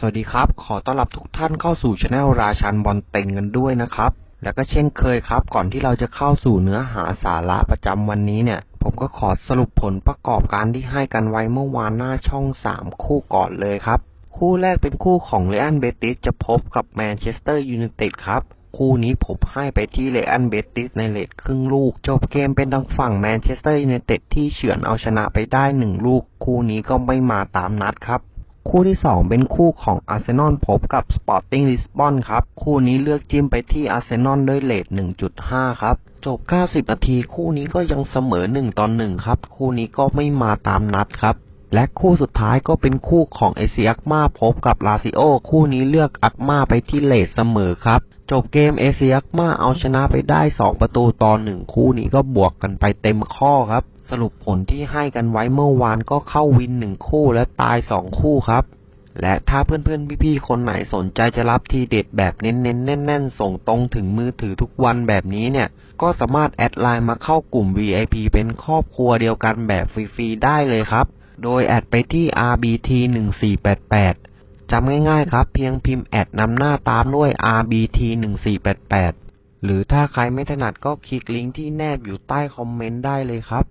สวัสดีครับ ขอต้อนรับทุกท่านเข้าสู่ช anel ราชันบอลเต็งกันด้วยนะครับ แล้วก็เช่นเคยครับ ก่อนที่เราจะเข้าสู่เนื้อหาสาระประจำวันนี้เนี่ย ผมก็ขอสรุปผลประกอบการที่ให้กันไว้เมื่อวานหน้าช่อง 3 คู่ก่อนเลยครับ คู่แรกเป็นคู่ของเรอันเบติสจะพบกับแมนเชสเตอร์ยูไนเต็ดครับ คู่นี้ผมให้ไปที่เรอันเบติสในเลทครึ่งลูก จบเกมเป็นทางฝั่งแมนเชสเตอร์ยูไนเต็ดที่เฉือนเอาชนะไปได้หนึ่งลูก คู่นี้ก็ไม่มาตามนัดครับ คู่ที่ 2 เป็นคู่ของอาร์เซนอลพบกับสปอร์ติ้งลิสบอนครับ คู่นี้เลือกจิ้มไปที่อาร์เซนอลด้วยเลท1.5 ครับ จบ 90 นาที คู่นี้ก็ยังเสมอ1ต่อ1ครับ คู่นี้ก็ไม่มาตามนัดครับและคู่สุดท้ายก็เป็นคู่ของเอเซียกมาพบกับลาซิโอ คู่นี้เลือกอักมาไปที่เลทเสมอครับ จบเกมเอเซียกมาเอาชนะไปได้ 2 ประตูต่อ1คู่นี้ก็บวกกันไปเต็มข้อครับ สรุปผลที่ให้กันไว้เมื่อวานก็เข้าวิน1คู่และตาย2คู่ครับ และถ้าเพื่อนๆพี่ๆคนไหนสนใจจะรับทีเด็ดแบบเน้นๆแน่นๆ ส่งตรงถึงมือถือทุกวันแบบนี้เนี่ย ก็สามารถแอดไลน์มาเข้ากลุ่ม VIP เป็นครอบครัวเดียวกันแบบฟรีๆได้เลยครับ โดยแอดไปที่ RBT 1488จำง่ายๆครับ เพียงพิมพ์แอดนำหน้าตามด้วย RBT 1488หรือถ้าใครไม่ถนัดก็คลิกลิงก์ที่แนบอยู่ใต้คอมเมนต์ได้เลยครับ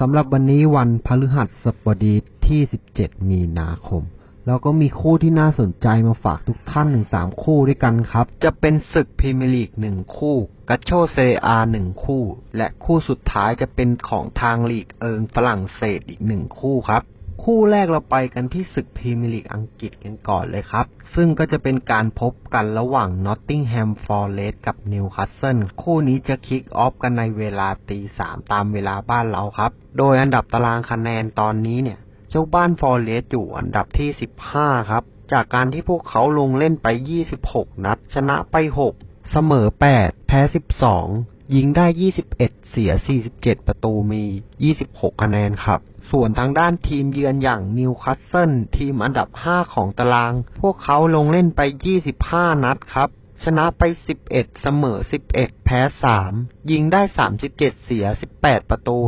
สำหรับวันนี้วันพฤหัสบดีที่ 17 มีนาคม เราก็มีคู่ที่น่าสนใจมาฝากทุกท่านถึงสามคู่ด้วยกันครับ จะเป็นศึกพรีเมียร์ลีกหนึ่งคู่กัชโชเซอาหนึ่งคู่ และคู่สุดท้ายจะเป็นของทางลีกเอิงฝรั่งเศสอีกหนึ่งคู่ครับ คู่แรกเราไปกันที่ศึกพรีเมียร์ลีกอังกฤษกันก่อนเลยครับ ซึ่งก็จะเป็นการพบกันระหว่างนอตติงแฮมฟอร์เรสกับนิวคาสเซิลคู่นี้จะคิกออฟกันในเวลาตีสามตามเวลาบ้านเราครับ โดยอันดับตารางคะแนนตอนนี้เนี่ย เจ้าบ้านฟอร์เรสอยู่อันดับที่15ครับ จากการที่พวกเขาลงเล่นไป26นัด ชนะไป6เสมอ8แพ้12ยิงได้21เสีย47ประตูมี26คะแนนครับ ส่วนทางด้านทีมเยือนอย่างนิวคาสเซิลทีมอันดับ 5 ของตาราง พวกเขาลงเล่นไป 25 นัดครับ ชนะไป 11 เสมอ 11 แพ้ 3 ยิงได้ 37 เสีย 18 ประตู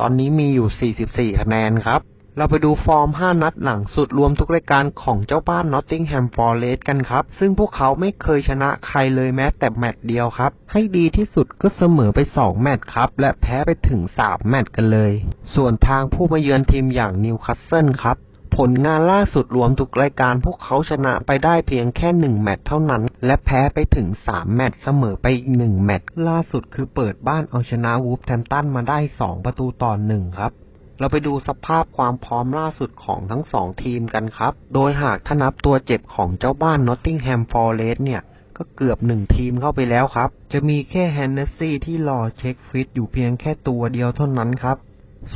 ตอนนี้มีอยู่ 44 คะแนนครับ เราไปดูฟอร์ม 5 นัดหลังสุดรวมทุกรายการของเจ้าบ้าน Nottingham Forest กันครับ ซึ่งพวกเขาไม่เคยชนะใครเลยแม้แต่แมตช์เดียวครับ ให้ดีที่สุดก็เสมอไป 2 แมตช์ครับ และแพ้ไปถึง 3 แมตช์กันเลย ส่วนทางผู้มาเยือนทีมอย่างนิวคาสเซิลครับผลงานล่าสุดรวมทุกรายการพวกเขาชนะไปได้เพียงแค่ 1 แมตช์เท่านั้น และแพ้ไปถึง 3 แมตช์เสมอไปอีก 1 แมตช์ล่าสุดคือเปิดบ้านเอาชนะวูฟแทมตันมาได้ 2 ประตูต่อ 1 ครับ เราไปดูสภาพความพร้อมล่าสุดของทั้งสองทีมกันครับ โดยหากถ้านับตัวเจ็บของเจ้าบ้าน Nottingham Forest เนี่ย ก็เกือบหนึ่งทีมเข้าไปแล้วครับ จะมีแค่แฮนเนสซี่ที่รอเช็คฟิตอยู่เพียงแค่ตัวเดียวเท่านั้นครับ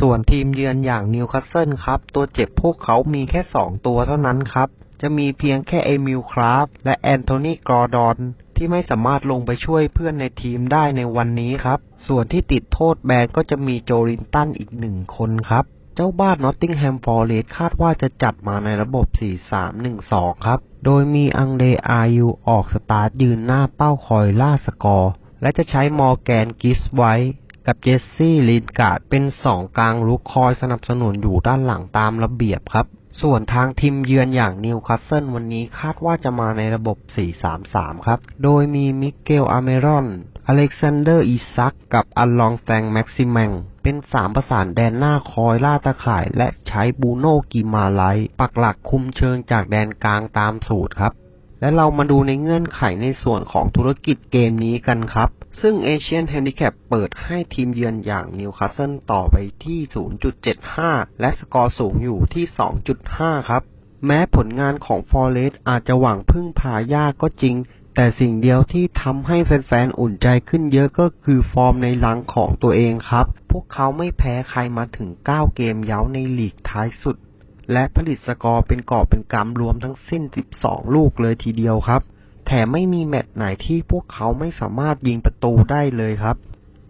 ส่วนทีมเยือนอย่างนิวคาสเซิลครับ ตัวเจ็บพวกเขามีแค่2ตัวเท่านั้นครับ จะมีเพียงแค่เอมิลคราฟและแอนโทนีกรอดอน ที่ไม่สามารถลงไปช่วยเพื่อนในทีมได้ในวันนี้ครับ ส่วนที่ติดโทษแบนก็จะมีโจลินตันอีกหนึ่งคนครับ เจ้าบ้านนอตติงแฮมฟอร์เรสคาดว่าจะจัดมาในระบบ 4-3-1-2 ครับ โดยมีอังเดอายูออกสตาร์ทยืนหน้าเป้าคอยล่าสกอร์ และจะใช้มอร์แกนกิสไว้กับเจสซี่ลินการ์ดเป็นสองกลางลุกคอยสนับสนุนอยู่ด้านหลังตามระเบียบครับ ส่วนทางทีมเยือนอย่างนิวคาสเซิลวันนี้คาดว่าจะมาในระบบ 4-3-3 ครับ โดยมีมิเกลอาเมรอน อเล็กซานเดอร์อิซัก กับอัลลองแซงแม็กซิแมง เป็นสามประสานแดนหน้าคอยล่าตะข่ายและใช้บูโนกิมาไลปักหลักคุมเชิงจากแดนกลางตามสูตรครับ และเรามาดูในเงื่อนไขในส่วนของธุรกิจเกมนี้กันครับ ซึ่งเอเชียนแฮนดิแคปเปิดให้ทีมเยือนอย่างนิวคาสเซิลต่อไปที่ 0.75 และสกอร์สูงอยู่ที่ 2.5 ครับ แม้ผลงานของฟอร์เรสอาจจะหวังพึ่งพายากก็จริง แต่สิ่งเดียวที่ทำให้แฟนๆ อุ่นใจขึ้นเยอะก็คือฟอร์มในหลังของตัวเองครับ พวกเขาไม่แพ้ใครมาถึง 9 เกมเย้าในลีกท้ายสุด และผลิตสกอร์เป็นกอบเป็นกำรวมทั้งสิ้น 12 ลูกเลยทีเดียวครับ แถมไม่มีแมตช์ไหนที่พวกเขาไม่สามารถยิงประตูได้เลยครับ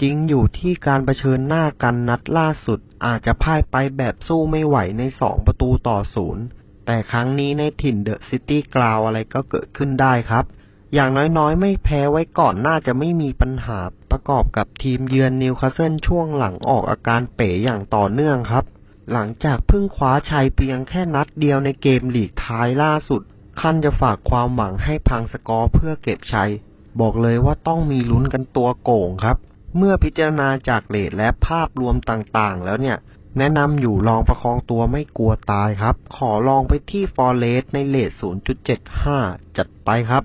จริงอยู่ที่การรเผชิญหน้ากันนัดล่าสุด อาจจะพ่ายไปแบบสู้ไม่ไหวใน 2 ประตูต่อศูนย์แต่ครั้งนี้ในถิ่นเดอะซิตี้กราวอะไรก็เกิดขึ้นได้ครับ อย่างน้อยๆ ไม่แพ้ไว้ก่อนน่าจะไม่มีปัญหาประกอบกับทีมเยือนนิวคาสเซิลช่วงหลังออกอาการเป๋อย่างต่อเนื่องครับ หลังจากเพิ่งคว้าชัยเพียงแค่นัดเดียวในเกมลีกท้ายล่าสุด ขั้นจะฝากความหวังให้พังสกอร์เพื่อเก็บชัย บอกเลยว่าต้องมีลุ้นกันตัวโก่งครับ เมื่อพิจารณาจากเลทและภาพรวมต่างๆ แล้วเนี่ย แนะนำอยู่ลองประคองตัวไม่กลัวตายครับ ขอลองไปที่ฟอร์เรสในเลท0.75 จัดไปครับ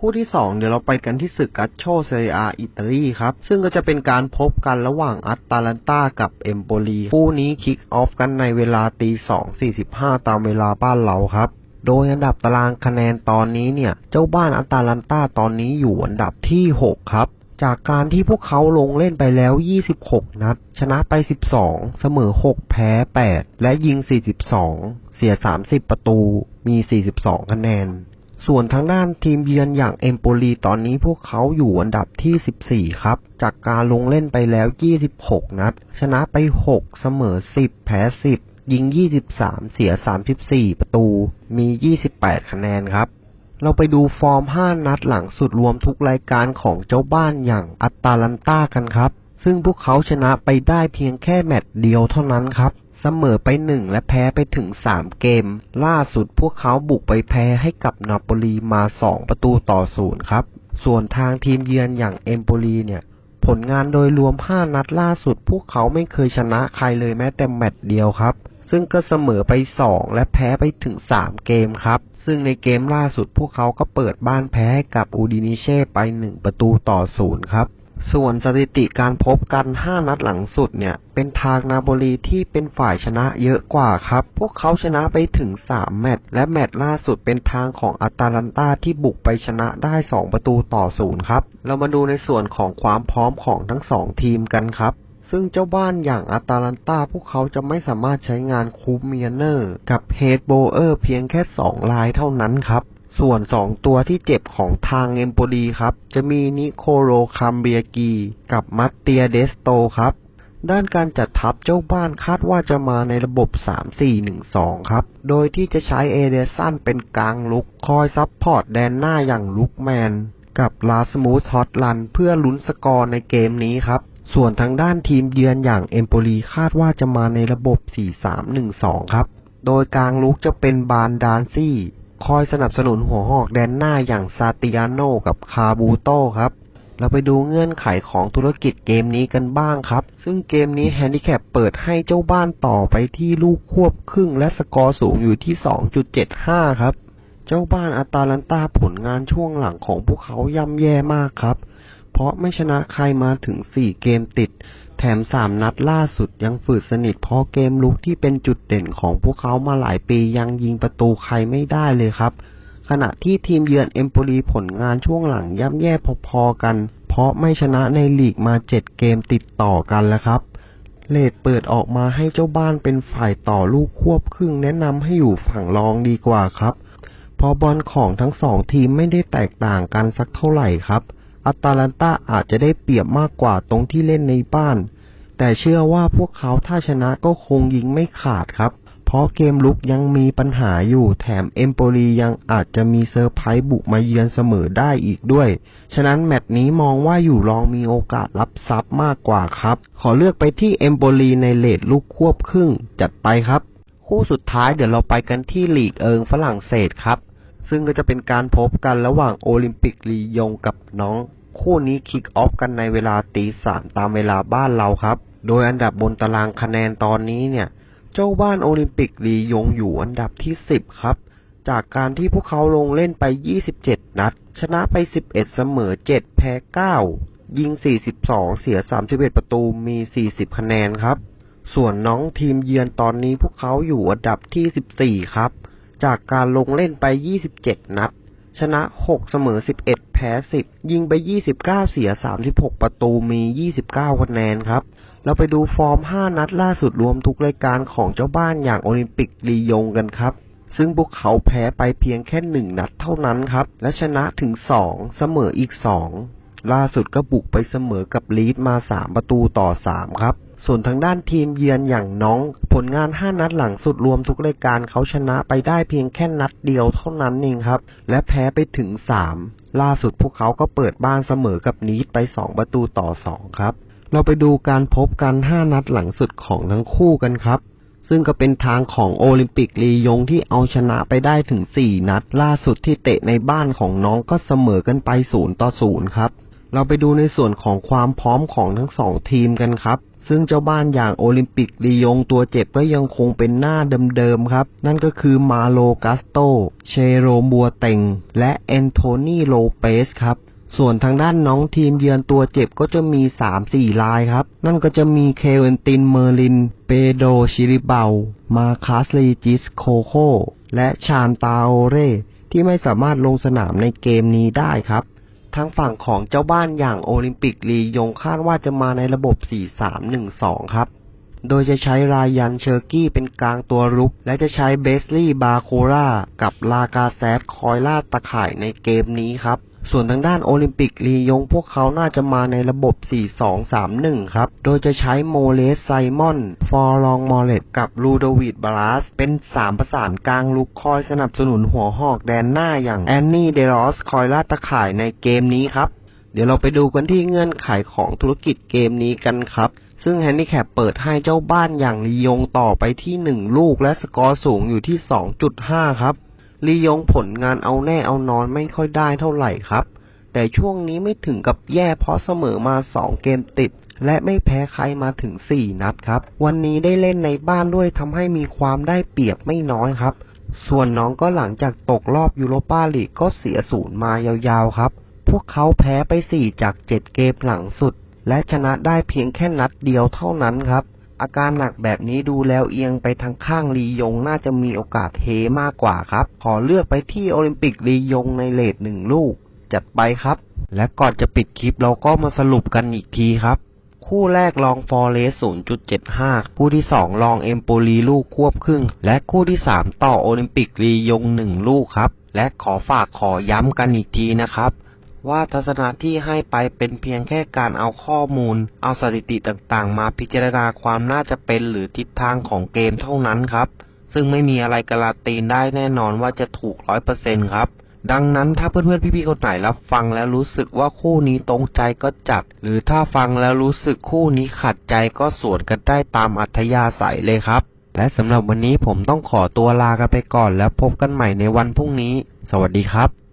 คู่ที่ 2 เดี๋ยวเราไปกันที่ศึกกัตโชเซเรียอาอิตาลีครับ ซึ่งก็จะเป็นการพบกันระหว่างอัตตาลันตากับเอมโปลีคู่นี้คิกออฟกันในเวลาตี2.45ตามเวลาบ้านเราครับโดยอันดับตารางคะแนนตอนนี้เนี่ย เจ้าบ้านอัตตาลันตาตอนนี้อยู่อันดับที่ 6 ครับ จากการที่พวกเขาลงเล่นไปแล้ว 26 นัด ชนะไป 12 เสมอ 6 แพ้ 8 และยิง 42 เสีย 30 ประตู มี 42 คะแนน ส่วนทางด้านทีมเยือนอย่างเอมโปลีตอนนี้พวกเขาอยู่อันดับที่ 14 ครับ จากการลงเล่นไปแล้ว 26 นัด ชนะไป 6 เสมอ 10 แพ้ 10 ยิง 23 เสีย 34 ประตู มี 28 คะแนนครับ เราไปดูฟอร์ม 5 นัดหลังสุดรวมทุกรายการของเจ้าบ้านอย่างอัตตาลันตากันครับ ซึ่งพวกเขาชนะไปได้เพียงแค่แมตช์เดียวเท่านั้นครับ สมอไป1และแพ้ไปถึง3เกม ล่าสุดพวกเขาบุกไปแพ้ให้กับนาโปลีมา2ประตูต่อศูนย์ครับ ส่วนทางทีมเยือนอย่างเอมโปลีเนี่ย ผลงานโดยรวม5นัดล่าสุด พวกเขาไม่เคยชนะใครเลยแม้แต่แมตช์เดียวครับ ซึ่งก็เสมอไป2และแพ้ไปถึง3เกมครับ ซึ่งในเกมล่าสุดพวกเขาก็เปิดบ้านแพ้ให้กับอูดินิเช่ไป1ประตูต่อศูนย์ครับ ส่วนสถิติการพบกัน 5 นัดหลังสุดเนี่ย เป็นทางนาโปลีที่เป็นฝ่ายชนะเยอะกว่าครับ พวกเขาชนะไปถึง 3 แมตช์และแมตช์ล่าสุดเป็นทางของอัตาลันตาที่บุกไปชนะได้ 2 ประตูต่อศูนย์ครับ เรามาดูในส่วนของความพร้อมของทั้ง 2 ทีมกันครับซึ่งเจ้าบ้านอย่างอัตาลันตาพวกเขาจะไม่สามารถใช้งานคูปเมียเนอร์ กับเฮดโบเออร์เพียงแค่ 2 ลายเท่านั้นครับ ส่วน2ตัวที่เจ็บของทางเอมโปลีครับ จะมีนิโคโรคัมเบียกี กับมัตเตียเดสโตครับ ด้านการจัดทัพเจ้าบ้านคาดว่าจะมาในระบบ 3-4-1-2 ครับ โดยที่จะใช้เอเดสันเป็นกลางลุก คอยซับพอร์ตแดนหน้าอย่างลุกแมน กับลาสมูธฮอตลันเพื่อลุ้นสกอร์ในเกมนี้ครับ ส่วนทางด้านทีมเยือนอย่างเอมโปลีคาดว่าจะมาในระบบ 4-3-1-2 ครับ โดยกลางลุกจะเป็นบานดานซี่ คอยสนับสนุนหัวหอกแดนหน้าอย่างซาติอาโนกับคาบูโตครับ เราไปดูเงื่อนไขของธุรกิจเกมนี้กันบ้างครับ ซึ่งเกมนี้แฮนดิแคปเปิดให้เจ้าบ้านต่อไปที่ลูกควบครึ่งและสกอร์สูงอยู่ที่ 2.75 ครับ เจ้าบ้านอาตาลันตาผลงานช่วงหลังของพวกเขาย่ำแย่มากครับ เพราะไม่ชนะใครมาถึง 4 เกมติด แถม3นัดล่าสุดยังฝืดสนิทเพราะเกมลุกที่เป็นจุดเด่นของพวกเขามาหลายปียังยิงประตูใครไม่ได้เลยครับ ขณะที่ทีมเยือนเอมโปลีผลงานช่วงหลังย่ำแย่พอๆกัน เพราะไม่ชนะในลีกมา7เกมติดต่อกันแล้วครับเลดเปิดออกมาให้เจ้าบ้านเป็นฝ่ายต่อลูกควบครึ่งแนะนำให้อยู่ฝั่งรองดีกว่าครับเพราะบอลของทั้งสองทีมไม่ได้แตกต่างกันสักเท่าไหร่ครับ อตาลันตาอาจจะได้เปรียบมากกว่าตรงที่เล่นในบ้าน แต่เชื่อว่าพวกเขาถ้าชนะก็คงยิงไม่ขาดครับ เพราะเกมลุกยังมีปัญหาอยู่ แถมเอมโปลียังอาจจะมีเซอร์ไพรส์บุกมาเยือนเสมอได้อีกด้วย ฉะนั้นแมตช์นี้มองว่าอยู่รองมีโอกาสรับทรัพย์มากกว่าครับ ขอเลือกไปที่เอมโปลีในเลทลูกควบครึ่ง จัดไปครับ คู่สุดท้ายเดี๋ยวเราไปกันที่ลีกเอิงฝรั่งเศสครับ ซึ่งก็จะเป็นการพบกันระหว่างโอลิมปิกลียงกับน้อง คู่นี้คิกออฟกันในเวลาตีสามตามเวลาบ้านเราครับ โดยอันดับบนตารางคะแนนตอนนี้เนี่ย เจ้าบ้านโอลิมปิกลียงอยู่อันดับที่10ครับ จากการที่พวกเขาลงเล่นไป 27 นัด ชนะไป 11 เสมอ 7 แพ้ 9 ยิง 42 เสีย 31 ประตูมี 40 คะแนนครับ ส่วนน้องทีมเยือนตอนนี้พวกเขาอยู่อันดับที่ 14 ครับ จากการลงเล่นไป 27 นัด ชนะ 6 เสมอ 11 แพ้ 10 ยิงไป 29 เสีย 36 ประตูมี 29 คะแนนครับ เราไปดูฟอร์ม 5 นัดล่าสุดรวมทุกรายการของเจ้าบ้านอย่างโอลิมปิกลียงกันครับซึ่งพวกเขาแพ้ไปเพียงแค่1นัดเท่านั้นครับ และชนะถึง2เสมออีก2ล่าสุดก็บุกไปเสมอกับลีดมา3ประตูต่อ3ครับ ส่วนทางด้านทีมเยือนอย่างน้อง ผลงาน 5 นัดหลังสุดรวมทุกรายการเขาชนะไปได้เพียงแค่นัดเดียวเท่านั้นเองครับ และแพ้ไปถึง 3 ล่าสุดพวกเขาก็เปิดบ้านเสมอกับนีดไป 2 ประตูต่อ 2 ครับ เราไปดูการพบกัน 5 นัดหลังสุดของทั้งคู่กันครับ ซึ่งก็เป็นทางของโอลิมปิกลียงที่เอาชนะไปได้ถึง 4 นัด ล่าสุดที่เตะในบ้านของน้องก็เสมอกันไป0ต่อ0ครับเราไปดูในส่วนของความพร้อมของทั้งสองทีมกันครับ ซึ่งเจ้าบ้านอย่างโอลิมปิกลียงตัวเจ็บก็ยังคงเป็นหน้าเดิมๆครับ นั่นก็คือมาโลกัสโต เชโรบัวเต็ง และแอนโทนีโลเปสครับส่วนทางด้านน้องทีมเยือนตัวเจ็บก็จะมี 3-4 ลายครับ นั่นก็จะมีเควินตินเมอร์ลิน เปโดชิริเบามาคัสลีจิสโคโค และชานตาโอเร่ที่ไม่สามารถลงสนามในเกมนี้ได้ครับ ทางฝั่งของเจ้าบ้านอย่างโอลิมปิกลียงคาดว่าจะมาในระบบ 4-3-1-2 ครับ โดยจะใช้รายันเชอร์กี้เป็นกลางตัวรุก และจะใช้เบสลี่บาโครากับลากาแซดคอยล่าตะข่ายในเกมนี้ครับ ส่วนทางด้านโอลิมปิกลียงพวกเขาน่าจะมาในระบบ 4-2-3-1 ครับ โดยจะใช้โมเลสไซมอน ฟอร์ลองมอเลตกับลูโดวิดบาลัสเป็น 3 ประสานกลางลุกคอยสนับสนุนหัวหอกแดนหน้าอย่างแอนนี่เดรอสคอยล่าตะข่ายในเกมนี้ครับ เดี๋ยวเราไปดูกันที่เงื่อนไขของธุรกิจเกมนี้กันครับซึ่งแฮนดิแคปเปิดให้เจ้าบ้านอย่างลียงต่อไปที่ 1 ลูกและสกอร์สูงอยู่ที่ 2.5 ครับ ลียงผลงานเอาแน่เอานอนไม่ค่อยได้เท่าไหร่ครับ แต่ช่วงนี้ไม่ถึงกับแย่เพราะเสมอมา2เกมติด และไม่แพ้ใครมาถึง4นัดครับ วันนี้ได้เล่นในบ้านด้วยทำให้มีความได้เปรียบไม่น้อยครับ ส่วนน้องก็หลังจากตกรอบยูโรปาลีกก็เสียศูนย์มายาวๆครับ พวกเขาแพ้ไป4จาก7เกมหลังสุด และชนะได้เพียงแค่นัดเดียวเท่านั้นครับ อาการหนักแบบนี้ดูแล้วเอียงไปทางข้างลียงน่าจะมีโอกาสเทมากกว่าครับ ขอเลือกไปที่โอลิมปิกลียงในเลทหนึ่งลูก จัดไปครับ และก่อนจะปิดคลิปเราก็มาสรุปกันอีกทีครับคู่แรกลองฟอร์เรส0.75 คู่ที่ 2 ลองเอมโปลีลูกควบครึ่ง และคู่ที่ 3 ต่อโอลิมปิกลียง 1 ลูกครับ และขอฝากขอย้ำกันอีกทีนะครับ ว่าทัศนะที่ให้ไปเป็นเพียงแค่การเอาข้อมูล เอาสถิติต่างๆ มาพิจารณาความน่าจะเป็นหรือทิศทางของเกมเท่านั้นครับ ซึ่งไม่มีอะไรการันตีได้แน่นอนว่าจะถูกร้อยเปอร์เซ็นครับดังนั้นถ้าเพื่อนๆพี่ๆคนไหนรับฟังแล้วรู้สึกว่าคู่นี้ตรงใจก็จัด หรือถ้าฟังแล้วรู้สึกคู่นี้ขัดใจก็สวนกันได้ตามอัธยาศัยเลยครับ และสำหรับวันนี้ผมต้องขอตัวลากันไปก่อนแล้วพบกันใหม่ในวันพรุ่งนี้ สวัสดีครับ